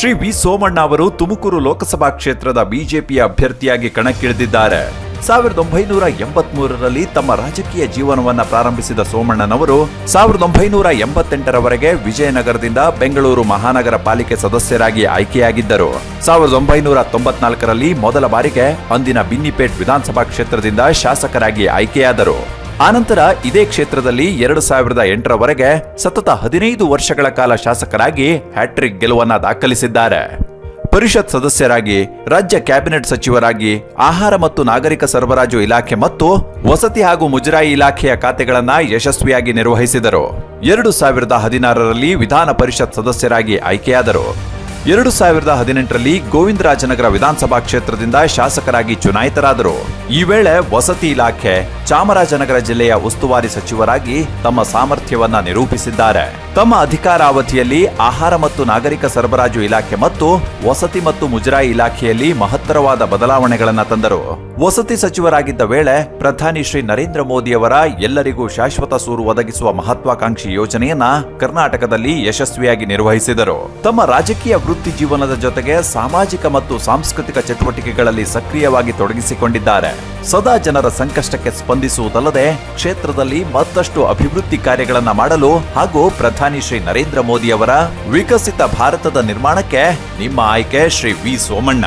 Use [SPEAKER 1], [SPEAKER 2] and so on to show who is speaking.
[SPEAKER 1] Shri V Somanna ಅವರು ತುಮಕೂರು ಲೋಕಸಭಾ ಕ್ಷೇತ್ರದ BJP ಅಭ್ಯರ್ಥಿಯಾಗಿ ಕಣಕ್ಕಿಳಿದಿದ್ದಾರೆ. ಸಾವಿರದ ಒಂಬೈನೂರ ಎಂಬತ್ಮೂರರಲ್ಲಿ ತಮ್ಮ ರಾಜಕೀಯ ಜೀವನವನ್ನು ಪ್ರಾರಂಭಿಸಿದ ಸೋಮಣ್ಣನವರು ಸಾವಿರದ ಒಂಬೈನೂರ ಎಂಬತ್ತೆಂಟರವರೆಗೆ ವಿಜಯನಗರದಿಂದ ಬೆಂಗಳೂರು ಮಹಾನಗರ ಪಾಲಿಕೆ ಸದಸ್ಯರಾಗಿ ಆಯ್ಕೆಯಾಗಿದ್ದರು. ಸಾವಿರದ ಒಂಬೈನೂರ ತೊಂಬತ್ನಾಲ್ಕರಲ್ಲಿ ಮೊದಲ ಬಾರಿಗೆ ಅಂದಿನ ಬಿನ್ನಿಪೇಟ್ ವಿಧಾನಸಭಾ ಕ್ಷೇತ್ರದಿಂದ ಶಾಸಕರಾಗಿ ಆಯ್ಕೆಯಾದರು. ಆನಂತರ ಇದೇ ಕ್ಷೇತ್ರದಲ್ಲಿ ಎರಡು ಸಾವಿರದ ಎಂಟರವರೆಗೆ ಸತತ ಹದಿನೈದು ವರ್ಷಗಳ ಕಾಲ ಶಾಸಕರಾಗಿ ಹ್ಯಾಟ್ರಿಕ್ ಗೆಲುವನ್ನ ದಾಖಲಿಸಿದ್ದಾರೆ. ಪರಿಷತ್ ಸದಸ್ಯರಾಗಿ, ರಾಜ್ಯ ಕ್ಯಾಬಿನೆಟ್ ಸಚಿವರಾಗಿ, ಆಹಾರ ಮತ್ತು ನಾಗರಿಕ ಸರಬರಾಜು ಇಲಾಖೆ ಮತ್ತು ವಸತಿ ಹಾಗೂ ಮುಜರಾಯಿ ಇಲಾಖೆಯ ಖಾತೆಗಳನ್ನ ಯಶಸ್ವಿಯಾಗಿ ನಿರ್ವಹಿಸಿದರು. ಎರಡು ಸಾವಿರದ ಹದಿನಾರರಲ್ಲಿ ವಿಧಾನ ಪರಿಷತ್ ಸದಸ್ಯರಾಗಿ ಆಯ್ಕೆಯಾದರು. ಎರಡು ಸಾವಿರದ ಹದಿನೆಂಟರಲ್ಲಿ ಗೋವಿಂದರಾಜನಗರ ವಿಧಾನಸಭಾ ಕ್ಷೇತ್ರದಿಂದ ಶಾಸಕರಾಗಿ ಚುನಾಯಿತರಾದರು. ಈ ವೇಳೆ ವಸತಿ ಇಲಾಖೆ ಚಾಮರಾಜನಗರ ಜಿಲ್ಲೆಯ ಉಸ್ತುವಾರಿ ಸಚಿವರಾಗಿ ತಮ್ಮ ಸಾಮರ್ಥ್ಯವನ್ನ ನಿರೂಪಿಸಿದ್ದಾರೆ. ತಮ್ಮ ಅಧಿಕಾರಾವಧಿಯಲ್ಲಿ ಆಹಾರ ಮತ್ತು ನಾಗರಿಕ ಸರಬರಾಜು ಇಲಾಖೆ ಮತ್ತು ವಸತಿ ಮತ್ತು ಮುಜರಾಯಿ ಇಲಾಖೆಯಲ್ಲಿ ಮಹತ್ತರವಾದ ಬದಲಾವಣೆಗಳನ್ನು ತಂದರು. ವಸತಿ ಸಚಿವರಾಗಿದ್ದ ವೇಳೆ ಪ್ರಧಾನಿ ಶ್ರೀ ನರೇಂದ್ರ ಮೋದಿಯವರ ಎಲ್ಲರಿಗೂ ಶಾಶ್ವತ ಸೂರು ಒದಗಿಸುವ ಮಹತ್ವಾಕಾಂಕ್ಷಿ ಯೋಜನೆಯನ್ನ ಕರ್ನಾಟಕದಲ್ಲಿ ಯಶಸ್ವಿಯಾಗಿ ನಿರ್ವಹಿಸಿದರು. ತಮ್ಮ ರಾಜಕೀಯ ವೃತ್ತಿ ಜೀವನದ ಜೊತೆಗೆ ಸಾಮಾಜಿಕ ಮತ್ತು ಸಾಂಸ್ಕೃತಿಕ ಚಟುವಟಿಕೆಗಳಲ್ಲಿ ಸಕ್ರಿಯವಾಗಿ ತೊಡಗಿಸಿಕೊಂಡಿದ್ದಾರೆ. ಸದಾ ಜನರ ಸಂಕಷ್ಟಕ್ಕೆ ಸ್ಪಂದಿಸುವುದಲ್ಲದೆ ಕ್ಷೇತ್ರದಲ್ಲಿ ಮತ್ತಷ್ಟು ಅಭಿವೃದ್ಧಿ ಕಾರ್ಯಗಳನ್ನು ಮಾಡಲು ಹಾಗೂ ಪ್ರಧಾನಿ ಶ್ರೀ ನರೇಂದ್ರ ಮೋದಿ ಅವರ ವಿಕಸಿತ ಭಾರತದ ನಿರ್ಮಾಣಕ್ಕೆ ನಿಮ್ಮ ಆಯ್ಕೆ ಶ್ರೀ ವಿ ಸೋಮಣ್ಣ.